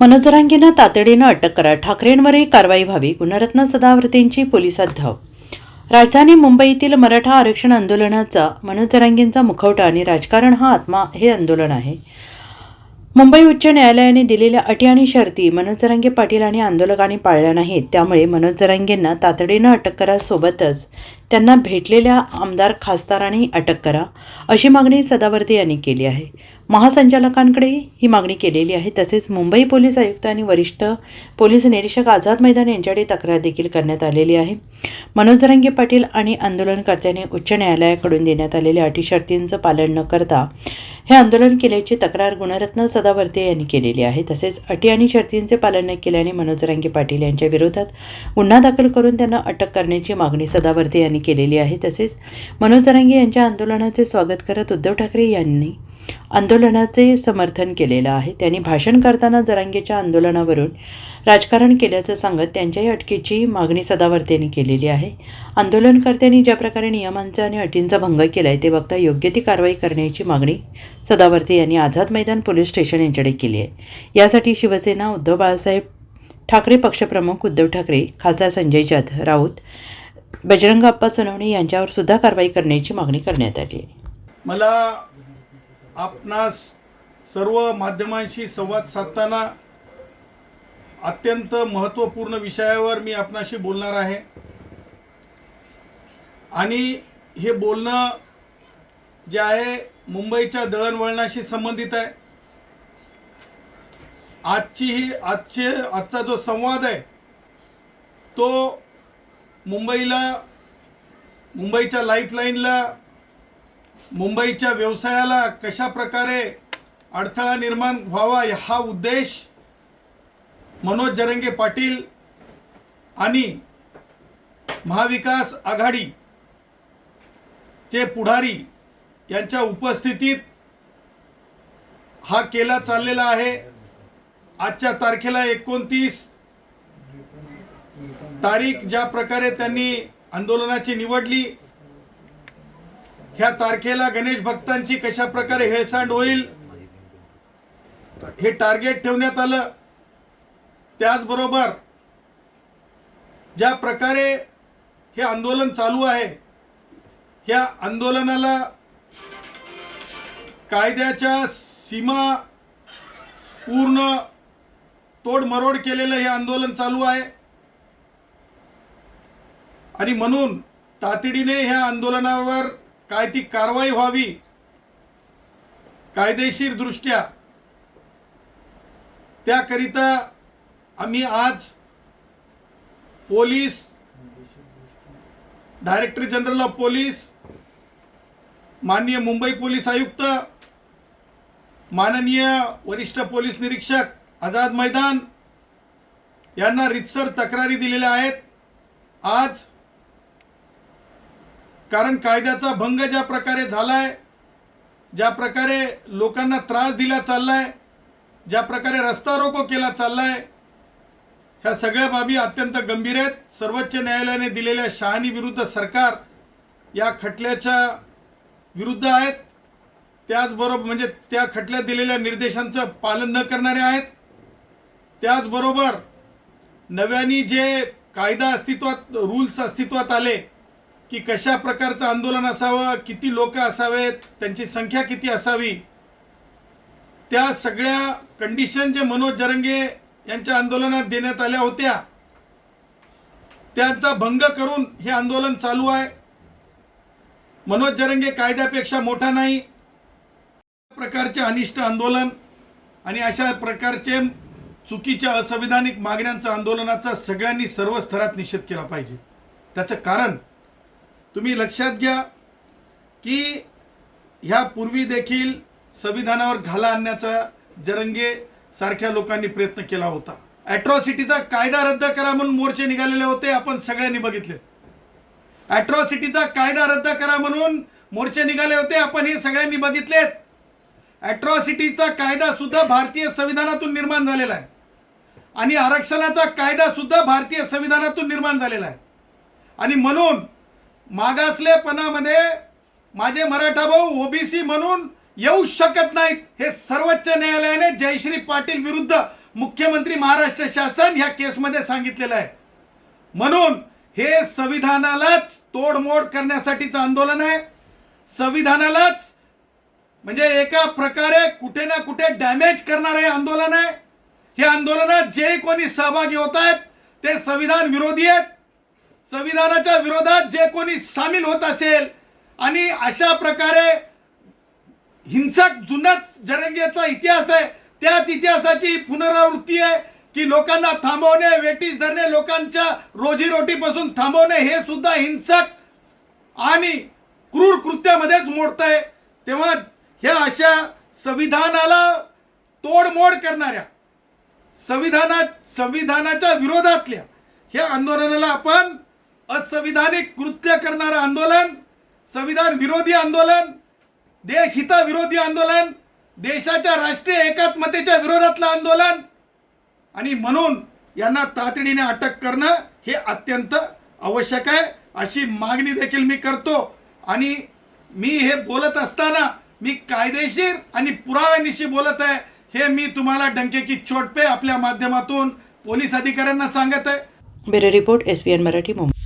मनोजरांगेंना तातडीनं अटक करा. ठाकरेंवरही कारवाई व्हावी. गुणरत्न सदावर्तेंची पोलिसात धाव राजधानी मुंबईतील मराठा आरक्षण आंदोलनाचा मनोज जरांगेंचा मुखवटा आणि राजकारण हा आत्मा हे आंदोलन आहे. मुंबई उच्च न्यायालयाने दिलेल्या अटी आणि शर्ती मनोज जरांगे पाटील आणि आंदोलकांनी पाळल्या नाहीत. त्यामुळे मनोज जरांगेंना तातडीनं अटक करासोबतच त्यांना भेटलेल्या आमदार खासदारांनी अटक करा अशी मागणी सदावर्ते यांनी केली आहे. महासंचालकांकडे ही मागणी केलेली आहे. तसेच मुंबई पोलीस आयुक्त आणि वरिष्ठ पोलीस निरीक्षक आझाद मैदान यांच्याकडे तक्रार देखील करण्यात आलेली आहे. मनोज जरांगे पाटील आणि आंदोलनकर्त्यांनी उच्च न्यायालयाकडून देण्यात आलेल्या अटी शर्तींचं पालन न करता हे आंदोलन केल्याची तक्रार गुणरत्न सदावर्ते यांनी केलेली आहे. तसेच अटी आणि शर्तींचे पालन न केल्याने मनोज रांगे पाटील यांच्या विरोधात गुन्हा दाखल करून त्यांना अटक करण्याची मागणी सदावर्ते यांनी केलेली आहे. तसेच मनोज रांगे यांच्या आंदोलनाचे स्वागत करत उद्धव ठाकरे यांनी आंदोलनाचे समर्थन केलेलं आहे. त्यांनी भाषण करताना जरांगेच्या आंदोलनावरून राजकारण केल्याचं सांगत त्यांच्याही अटकेची मागणी सदावर्ते केलेली आहे. आंदोलनकर्त्यांनी ज्या प्रकारे नियमांचा आणि अटींचा भंग केला आहे ते बघता योग्य ती कारवाई करण्याची मागणी सदावर्ते यांनी आझाद मैदान पोलीस स्टेशन यांच्याकडे केली आहे. यासाठी शिवसेना उद्धव बाळासाहेब ठाकरे पक्षप्रमुख उद्धव ठाकरे खासदार संजय जाधव राऊत बजरंग अप्पा सोनवणे यांच्यावर सुद्धा कारवाई करण्याची मागणी करण्यात आली आहे. मला आपणास सर्व माध्यमांशी संवाद साधताना अत्यंत महत्त्वपूर्ण विषयावर मी आपणाशी बोलणार आहे. आणि हे बोलणं जे आहे मुंबईच्या दळणवळणाशी संबंधित आहे. आजची ही आजचे आजचा जो संवाद आहे तो मुंबईला मुंबईच्या लाईफलाईनला मुंबईच्या व्यवसायाला कशा प्रकारे अडथळा निर्माण व्हावा हा उद्देश मनोज जरंगे पाटील आणि महाविकास आघाडी चे पुढारी यांच्या उपस्थितीत हा केला चाललेला आहे. आजच्या तारखेला एकोणतीस तारीख ज्या प्रकारे त्यांनी आंदोलनाची निवडली ह्या तारखेला गणेश भक्तांची कशा प्रकारे हेळसांड होईल हे टार्गेट ठेवण्यात आलं. त्याचबरोबर ज्या प्रकारे हे आंदोलन चालू आहे ह्या आंदोलनाला कायद्याच्या सीमा पूर्ण तोडमरोड केलेलं हे आंदोलन चालू आहे. आणि म्हणून तातडीने ह्या आंदोलनावर काय ती कारवाई व्हावी? कायदेशीर दृष्ट्या. त्याकरिता आम्ही आज police director general of police माननीय मुंबई पोलीस आयुक्त माननीय वरिष्ठ पोलीस निरीक्षक आझाद मैदान यांना रितसर तक्रारी दिलेल्या आहेत. आज कारण कायद्याचा भंग ज्या प्रकारे झालाय ज्या प्रकारे लोकांना त्रास दिला चाललाय ज्या प्रकारे रस्ता रोको केला चाललाय ह्या सगळ्या बाबी अत्यंत गंभीर आहेत. सर्वोच्च न्यायालयाने दिलेल्या शहानी विरुद्ध सरकार या खटल्याच्या विरुद्ध आहेत. त्याचबरोबर म्हणजे त्या खटल्यात दिलेल्या निर्देशांचं पालन न करणारे आहेत. त्याचबरोबर नव्याने जे कायदा अस्तित्वात रूल्स अस्तित्वात आले की कशा प्रकारचं आंदोलन असावं किती लोक असावेत त्यांची संख्या किती असावी? त्या सगळ्या कंडिशन जे मनोज जरंगे यांच्या आंदोलनात देण्यात आल्या होत्या त्यांचा भंग करून हे आंदोलन चालू आहे. मनोज जरंगे कायद्यापेक्षा मोठा नाही. प्रकारचे अनिष्ट आंदोलन आणि अशा प्रकारचे चुकीच्या असंविधानिक मागण्यांचा आंदोलनाचा सगळ्यांनी सर्व स्तरात निषेध केला पाहिजे. त्याचं कारण तुम्ही लक्षात घ्या की ह्या पूर्वी देखील संविधानावर घाला आणण्याचा जरंगे सारख्या लोकांनी प्रयत्न केला होता. ॲट्रॉसिटीचा कायदा रद्द करा म्हणून मोर्चे निघालेले होते आपण सगळ्यांनी बघितले. ॲट्रॉसिटीचा कायदा रद्द करा म्हणून मोर्चे निघाले होते आपण हे सगळ्यांनी बघितलेत ॲट्रॉसिटीचा कायदा सुद्धा भारतीय संविधानातून निर्माण झालेला आहे. आणि आरक्षणाचा कायदा सुद्धा भारतीय संविधानातून निर्माण झालेला आहे. आणि म्हणून मागासलेपणामध्ये माझे मराठा भाऊ ओबीसी म्हणून येऊ शकत नाहीत हे सर्वोच्च न्यायालयाने जयश्री पाटील विरुद्ध मुख्यमंत्री महाराष्ट्र शासन ह्या केसमध्ये सांगितलेलं आहे. म्हणून हे संविधानालाच तोडमोड करण्यासाठीचं आंदोलन आहे. संविधानालाच म्हणजे एका प्रकारे कुठे ना कुठे डॅमेज करणारं हे आंदोलन आहे. हे आंदोलनात जे कोणी सहभागी होत आहेत ते संविधान विरोधी आहेत. संविधानाच्या विरोधात जे कोणी सामील होत असेल आणि अशा प्रकारे हिंसक जुनाच जरंगीचा इतिहास आहे त्याच इतिहासाची पुनरावृत्ती आहे की लोकांना थांबवणे वेटीस धरणे लोकांच्या रोजीरोटीपासून थांबवणे हे सुद्धा हिंसक आणि क्रूर कृत्यामध्येच मोडत आहे तेव्हा ह्या अशा संविधानाला तोडमोड करणाऱ्या संविधानात संविधानाच्या विरोधातल्या ह्या आंदोलनाला आपण असंविधानिक कृत्य करणारं आंदोलन संविधान विरोधी आंदोलन देशहिताविरोधी आंदोलन देशाच्या राष्ट्रीय एकात्मतेच्या विरोधातलं आंदोलन आणि म्हणून यांना तातडीने अटक करणं हे अत्यंत आवश्यक आहे अशी मागणी देखील मी करतो. आणि मी हे बोलत असताना मी कायदेशीर आणि पुराव्यानिशी बोलत आहे हे मी तुम्हाला डंकेकी चोटपे आपल्या माध्यमातून पोलीस अधिकाऱ्यांना सांगत आहे. Bureau report S B N Marathi Mumbai.